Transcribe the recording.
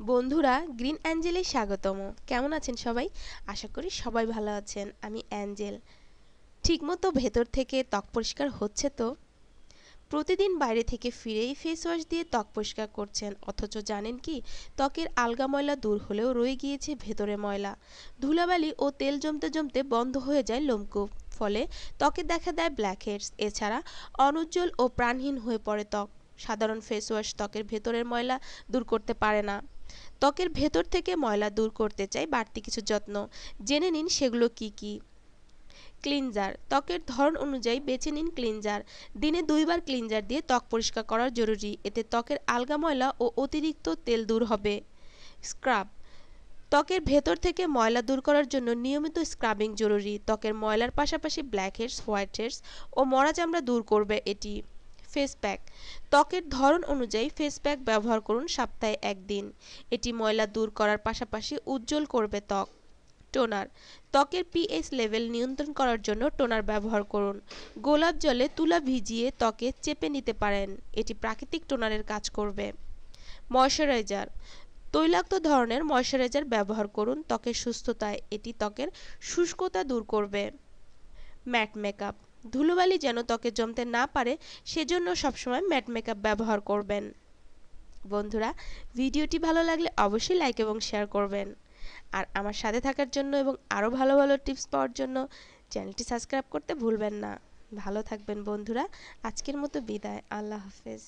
বন্ধুরা, গ্রিন অ্যাঞ্জেলে স্বাগতম। কেমন আছেন সবাই? আশা করি সবাই ভালো আছেন। আমি অ্যাঞ্জেল। ঠিকমতো ভেতর থেকে ত্বক পরিষ্কার হচ্ছে তো? প্রতিদিন বাইরে থেকে ফিরেই ফেস ওয়াশ দিয়ে ত্বক পরিষ্কার করছেন। অথচ জানেন কি, ত্বকের আলগা ময়লা দূর হলেও রয়ে গিয়েছে ভেতরে ময়লা। ধুলাবালি ও তেল জমতে জমতে বন্ধ হয়ে যায় লোমকূপ। ফলে ত্বকে দেখা দেয় ব্ল্যাক হেডস এছাড়া অনুজ্জ্বল ও প্রাণহীন হয়ে পড়ে ত্বক। সাধারণ ফেস ওয়াশ ত্বকের ভেতরের ময়লা দূর করতে পারে না। ত্বকের ভেতর থেকে ময়লা দূর করতে চাই বাড়তি কিছু যত্ন। জেনে নিন সেগুলো কি কি? ক্লিনজার, ত্বকের ধরন অনুযায়ী বেছে নিন ক্লিনজার। দিনে দুইবার ক্লিনজার দিয়ে ত্বক পরিষ্কার করা জরুরি, এতে ত্বকের আলগা ময়লা ও অতিরিক্ত তেল দূর হবে। স্ক্রাব, ত্বকের ভেতর থেকে ময়লা দূর করার জন্য নিয়মিত স্ক্রাবিং জরুরি। ত্বকের ময়লার পাশাপাশি ব্ল্যাক হেডস, হোয়াইট হেডস ও মরা চামড়া দূর করবে এটি। ফেস প্যাক ত্বকের ধরন অনুযায়ী ফেস প্যাক ব্যবহার করুন সপ্তাহে একদিন। এটি ময়লা দূর করার পাশাপাশি উজ্জ্বল করবে ত্বক। টোনার। ত্বকের পিএইচ লেভেল নিয়ন্ত্রণ করার জন্য টোনার ব্যবহার করুন। গোলাপ জলে তুলা ভিজিয়ে ত্বকে চেপে নিতে পারেন। এটি প্রাকৃতিক টোনারের কাজ করবে। ময়শ্চারাইজার। তৈলাক্ত ধরনের ময়শ্চারাইজার ব্যবহার করুন ত্বকের সুস্থতায়। এটি ত্বকের শুষ্কতা দূর করবে। Matte makeup. ধুলোবালি যেন ত্বকে জমতে না পারে, সেজন্য সবসময় ম্যাট মেকআপ ব্যবহার করবেন। বন্ধুরা, ভিডিওটি ভালো লাগলে অবশ্যই লাইক এবং শেয়ার করবেন। আর আমার সাথে থাকার জন্য এবং আরও ভালো ভালো টিপস পাওয়ার জন্য চ্যানেলটি সাবস্ক্রাইব করতে ভুলবেন না। ভালো থাকবেন বন্ধুরা, আজকের মতো বিদায়, আল্লাহ হাফেজ।